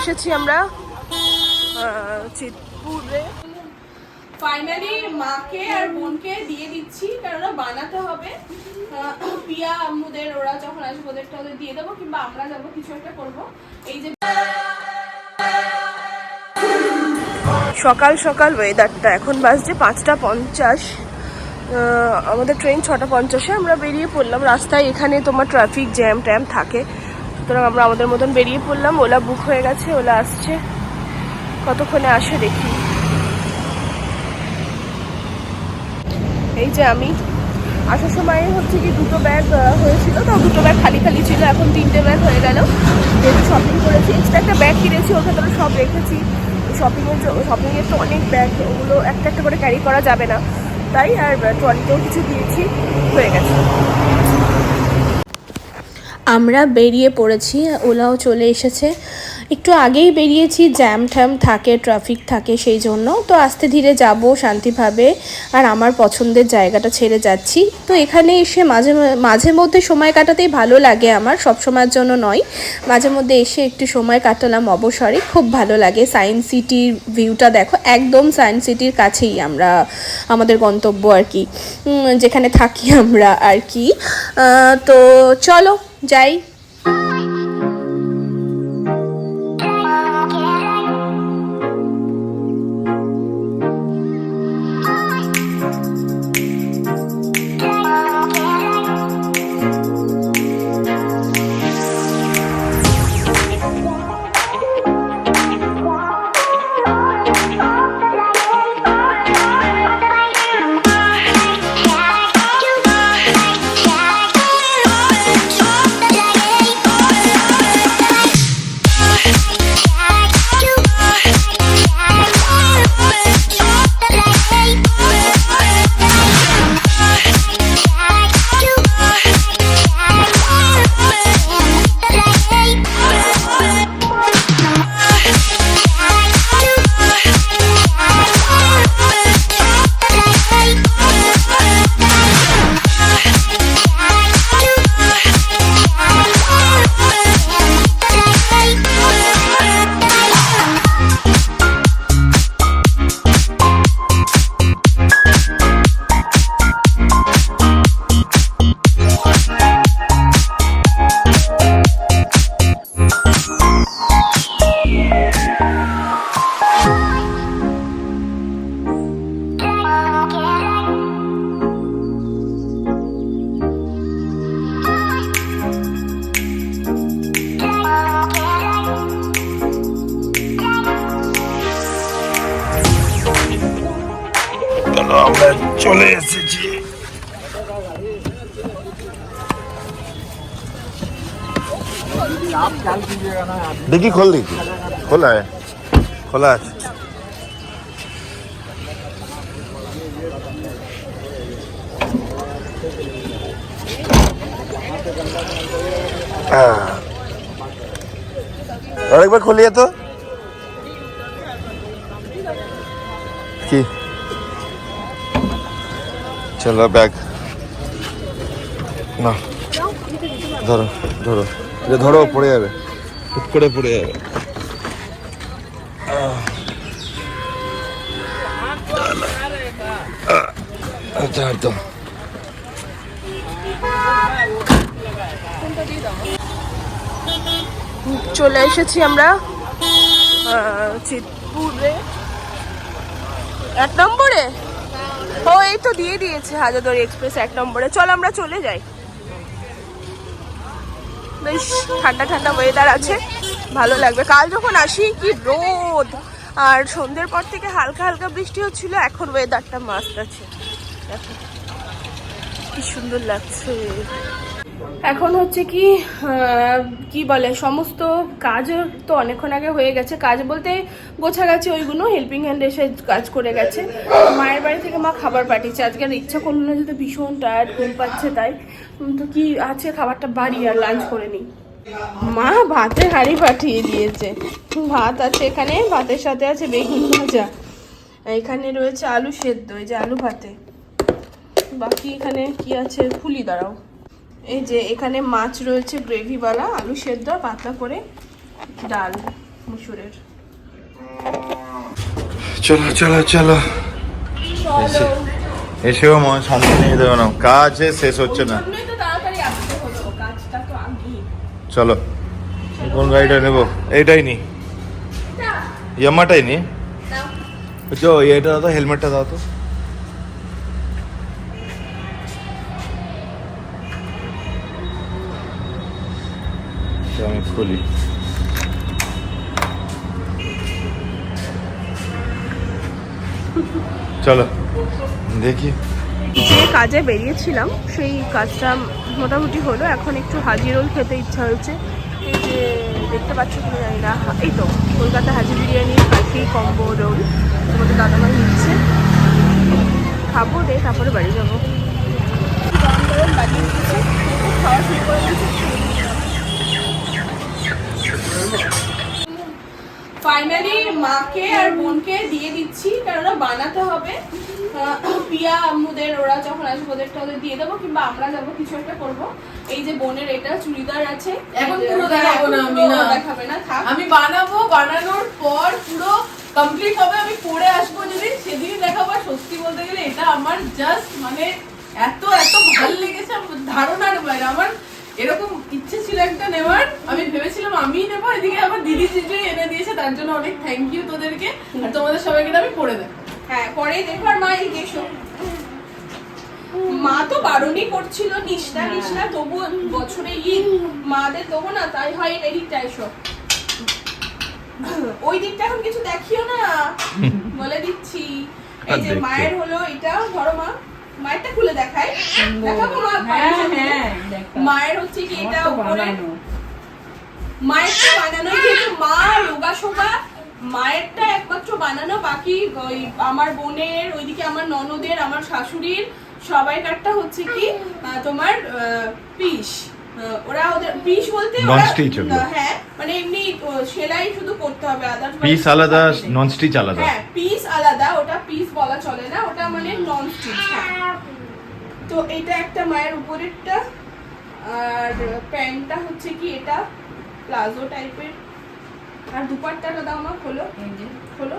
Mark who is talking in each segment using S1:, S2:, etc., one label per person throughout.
S1: এসেছি আমরা চিতপুরে। ফাইনালি মাকে আর বোনকে দিয়ে দিচ্ছি কেননা বানাতে হবে। পিয়া আম্মুদের ওরা যখন আসবে ওদেরটা ওদের দিয়ে দেবো কিংবা আমরা যাব কিছু একটা করব। এই যে সকাল সকাল ওয়েদারটা এখন বাজছে পাঁচটা পঞ্চাশ। আমাদের ট্রেন ছটা পঞ্চাশে আমরা বেরিয়ে পড়লাম। রাস্তায় এখানে তোমার ট্রাফিক জ্যাম ট্যাম থাকে। সুতরাং আমরা আমাদের মতন বেরিয়ে পড়লাম। ওলা বুক হয়ে গেছে, ওলা আসছে। কতক্ষণে আসে দেখি। এই যে আমি। আসার সময় হচ্ছে কি দুটো ব্যাগ হয়েছিল, তো দুটো ব্যাগ খালি খালি ছিল, এখন তিনটে ব্যাগ হয়ে গেল। যেহেতু শপিং করেছি এক্সট্রা একটা ব্যাগ কিনেছি, ওর ভেতরে সব রেখেছি। শপিংয়ের শপিংয়ের তো অনেক ব্যাগ ওগুলো একটা একটা করে ক্যারি করা যাবে না। তাই আর ট্রলিতেও কিছু দিয়েছি, হয়ে গেছে।
S2: আমরা বেরিয়ে পড়েছি, ওলাও চলে এসেছে। একটু আগেই বেরিয়েছি, জ্যাম ঠ্যাম থাকে, ট্রাফিক থাকে সেই জন্য। তো আস্তে ধীরে যাব শান্তিভাবে, আর আমার পছন্দের জায়গাটা ছেড়ে যাচ্ছি। তো এখানে এসে মাঝে মাঝে মধ্যে সময় কাটাতেই ভালো লাগে আমার, সব সময়ের জন্য নয়। মাঝে মধ্যে এসে একটু সময় কাটালাম অবসরে, খুব ভালো লাগে। সায়েন্স সিটির ভিউটা দেখো, একদম সায়েন্স সিটির কাছেই আমরা, আমাদের গন্তব্য আর কি। যেখানে থাকি আমরা আর কি। তো চলো যাই
S3: আমরা চলে এসেছি। দেখি খোল দেখি। খোলা খোলা আছে। হ্যাঁ। আরেকবার খুলিয়ে তো। চলো ব্যাগ। না ধরো ধরো। এটা ধরো পড়ে যাবে। হুট করে পড়ে যাবে। আচ্ছা একদম
S1: চলে এসেছি আমরা চিতপুরে এক নম্বরে? ও, এই তো দিয়ে দিয়েছে হাজারদুয়ারি এক্সপ্রেস এক নম্বরে। চল, আমরা চলে যাই। বেশ, ঠান্ডা ঠান্ডা ওয়েদার আছে। ভালো লাগবে। কাল যখন আসি, কি রোদ! আর সন্ধ্যের পর থেকে হালকা হালকা বৃষ্টি হচ্ছিল, এখন ওয়েদারটা মাস্ট আছে। দেখো, কি সুন্দর লাগছে। এখন হচ্ছে কি কি বলে, সমস্ত কাজ তো অনেকক্ষণ আগে হয়ে গেছে। কাজ বলতে গোছা গেছে ওইগুলো হেল্পিং হ্যান্ড এসে কাজ করে গেছে। মায়ের বাড়ি থেকে মা খাবার পাঠিয়েছে। আজকে আর ইচ্ছা করল না যেতে ভীষণ টায়ার্ড ঘুম পাচ্ছে তাই। তো কি আছে, খাবারটা বাড়ি আর লাঞ্চ করে নিই। মা ভাতের হাঁড়ি পাঠিয়ে দিয়েছে। ভাত আছে এখানে, ভাতের সাথে আছে বেগুন ভাজা। এখানে রয়েছে আলু সেদ্ধ, এই যে আলু ভাতে। বাকি এখানে কি আছে? খুলি দাঁড়াও। এই যে এখানে মাছ রয়েছে গ্রেভিওয়ালা আলু সেদ্ধ পাতলা করে ডাল মুসুরের।
S3: চলো চলো চলো। এসেও মন শান্তি নিয়ে দেবে না কাজ শেষ হচ্ছে না। চলো কোন গাড়িটা নেব? এইটাই নি। ইয়ামাটাই নি? এটা দাও তো হেলমেটটা দাও তো। তো আমি খুলি। চলো, দেখি।
S1: যে কাজে বেরিয়েছিলাম, সেই কাজটা মোটামুটি হলো। এখন একটু হাজি রোল খেতে ইচ্ছা হয়েছে। যে দেখতে পাচ্ছ তুমি জানি না। এই তো কলকাতা হাজি বিরিয়ানি কাঠি কম্বো, রোল। তোমাদের দাদামাই নিচ্ছে। খাব রে তারপরে বাড়ি যাব। গরম খাওয়া শুরু করে ফাইনালি মাকে আর বোনকে দিয়ে দিচ্ছি কেননা বানাতে হবে। পিয়া আম্মুদের ওরা যখন আসবে ওদেরটা ওদের দিয়ে দেবো কিংবা আমরা যাব কিছু একটা করব। এই যে বোনের এটা চুড়িদার আছে।
S4: এখন পুরো দেখাবো না আমি না।
S1: দেখাবে না থাক।
S4: আমি বানাবো বানানোর পর পুরো কমপ্লিট হবে আমি পরে আসব যেদিন সেদিন দেখাবো। সত্যি বলতে গেলে এটা আমার জাস্ট মানে এত এত ভালো লেগেছে আমার এরকম ইচ্ছে ছিল একটা নেওয়ার আমি ভেবেছিলাম আমিই নেব এদিকে আমার দিদি জিজু এনে দিয়েছে তার জন্য অনেক থ্যাংক ইউ তোদেরকে আর তোমাদের সবাইকে আমি পরে দেবো।
S1: হ্যাঁ পরে দেখো আর মা মা তো বারণই করছিল নিষ্ঠা নিষ্ঠা তবু বছরে ঈদ মাদের দেবো না তাই হয় এদিকটা এসো। ওই দিকটা এখন কিছু দেখিও না। বলে দিচ্ছি। এই যে মায়ের হলো এটা ধরো মা। মায়েরটা খুলে দেখাবো মা
S4: হ্যাঁ,
S1: মায়ের হচ্ছে কি এটা উপরে? মায়েরটা বানানো কিন্তু মা রোগা শোগা মায়েরটা একমাত্র বানানো বাকি ওই আমার বোনের ওইদিকে আমার ননদের আমার শাশুড়ির সবাই কারটা হচ্ছে কি আহ, তোমার পিস। ওরা ওদের পিস বলতে ওরা-
S3: Non-stitch
S1: হ্যাঁ মানে এমনি সেলাই শুধু করতে হবে আদার্স
S3: পিস আলাদা নন স্টিচ আলাদা।
S1: হ্যাঁ পিস আলাদা ওটা পিস বলা চলে না ওটা মানে নন স্টিচ হ্যাঁ। তো এটা একটা মায়ের উপরেরটা আর প্যান্টটা হচ্ছে কি এটা প্লাজো টাইপের। আর দুপাট্টাটা দাও মা খোলো। খোলো।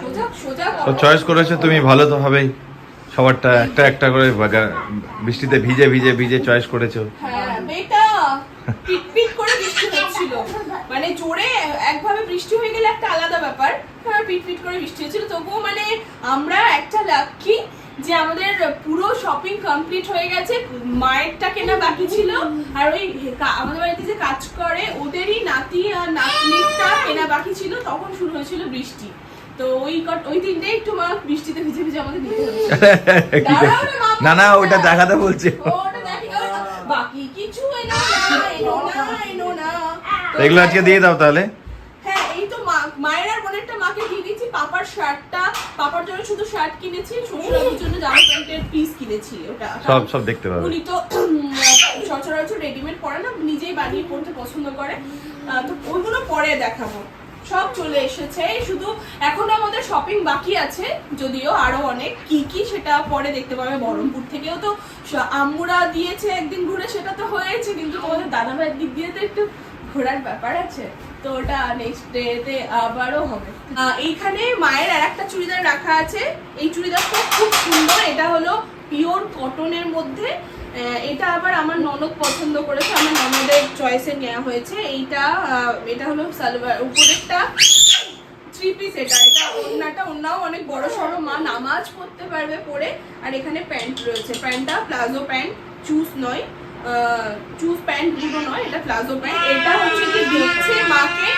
S1: সোজা সোজা
S3: তো চয়েস করেছ তুমি ভালো তো হবেই। সবারটা একটা একটা করে বৃষ্টিতে ভিজে ভিজে ভিজে চয়েস করেছ।
S1: হ্যাঁ করে বৃষ্টি হচ্ছিল। মানে একভাবে বৃষ্টি হয়ে গেলে একটা আলাদা ব্যাপার পিট করে বৃষ্টি তবুও মানে আমরা একটা যে আমাদের পুরো শপিং কমপ্লিট হয়ে গেছে, মায়েরটা কেনা বাকি ছিল। আর ওই বাড়িতে যে কাজ করে, ওদেরই নাতি আর নাতনিটা কেনা বাকি ছিল, তখন শুরু হয়েছিল বৃষ্টি। তো ওই কট- ওই তিনটে একটু মা বৃষ্টিতে ভিজে আমাদের দিতে
S3: না না ওটা দেখাতে বলছি।
S1: বাকি কিছু এনো না এনো না
S3: এগুলো আজকে দিয়ে দাও তাহলে।
S1: হ্যাঁ এই তো মা- মায়ের আর বোনেরটা মাকে দিয়ে দিচ্ছি পাপার শার্টটা পাপার জন্য শুধু শার্ট কিনেছি শ্বশুরের জন্য জামা প্যান্টের পিস কিনেছি ওটা।
S3: সব সব দেখতে পাবে।
S1: উনি তো সচরাচর রেডিমেড পরে না নিজেই বানিয়ে পড়তে পছন্দ করে। তো ওইগুলো পরে দেখাবো। সব চলে এসেছে। শুধু এখনও আমাদের শপিং বাকি আছে, যদিও আরও অনেক। কি কি সেটা পরে দেখতে পাবে বহরমপুর থেকেও তো। আম্মুরা দিয়েছে একদিন ঘুরে, সেটা তো হয়েছে, কিন্তু তোমাদের দাদা ভাইয়ের দিক দিয়ে তো একটু ঘোরার ব্যাপার আছে। তো ওটা নেক্সট ডেতে আবারও হবে। এইখানে মায়ের আর একটা চুড়িদার রাখা আছে। এই চুড়িদারটা খুব সুন্দর। এটা হলো পিওর কটনের মধ্যে। এটা আবার আমার ননদ পছন্দ করেছে আমার ননদের চয়েসে নেওয়া হয়েছে। এইটা এটা হলো সালোয়ার উপরেরটা থ্রি পিস এটা। এটা ওড়নাটা ওড়নাও অনেক বড় সড়ো মা নামাজ পড়তে পারবে পরে। আর এখানে প্যান্ট রয়েছে। প্যান্টটা প্লাজো প্যান্ট চুজ নয় চুজ প্যান্ট দুটো নয় এটা প্লাজো প্যান্ট। এটা হচ্ছে কি দিচ্ছে মাকে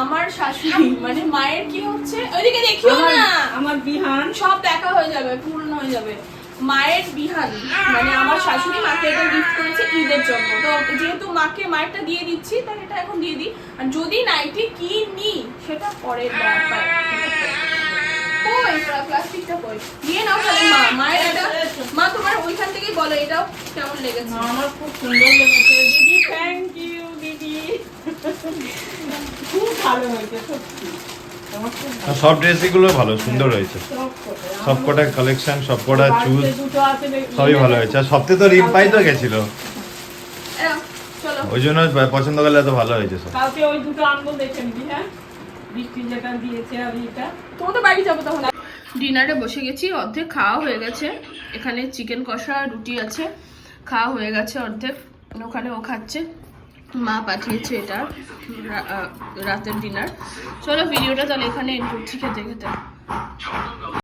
S1: আমার শাশুড়ি মানে মায়ের কি হচ্ছে? ওইদিকে দেখিও না।
S4: আমার বিহান।
S1: সব দেখা হয়ে যাবে পূর্ণ হয়ে যাবে। মায়ের বিহান মানে আমার শাশুড়ি মাকে এটা গিফট করেছে ঈদের জন্য। তো যেহেতু মাকে মায়েরটা দিয়ে দিচ্ছি, তাই এটা এখন দিয়ে দিই। আর যদি নাইটি কি নি সেটা পরে ব্যাপার প্লাস্টিকটা কই দিয়ে নাও তাহলে মা, মায়ের এটা মা, তোমার ওইখান থেকেই বলো এটাও কেমন লেগেছে?
S4: আমার খুব সুন্দর লেগেছে। দিদি থ্যাংক ইউ দিদি। খুব ভালো হয়েছে, সত্যি।
S3: সব ড্রেসগুলো ভালো সুন্দর হয়েছে।
S4: সব কটা।
S3: সব কালেকশন সব কটা চুজ। সবই ভালো হয়েছে। আর সপ্তাহে তো রিম্পাই তো গেছিল। ওই জন্য পছন্দ করলে এত ভালো হয়েছে সব।
S4: কালকে ওই দুটো আনব দেখে নিবি হ্যাঁ? বৃষ্টি যেটা দিয়েছে আর এটা
S1: তোমার বাড়ি যাব তখন। ডিনারে বসে গেছি অর্ধেক খাওয়া হয়ে গেছে। এখানে চিকেন কষা রুটি আছে খাওয়া হয়ে গেছে অর্ধেক। ওখানে ও খাচ্ছে। মা পাঠিয়েছে এটা রাতের ডিনার চলো ভিডিওটা তাহলে এখানে এন্ড করছি খেতে খেতে।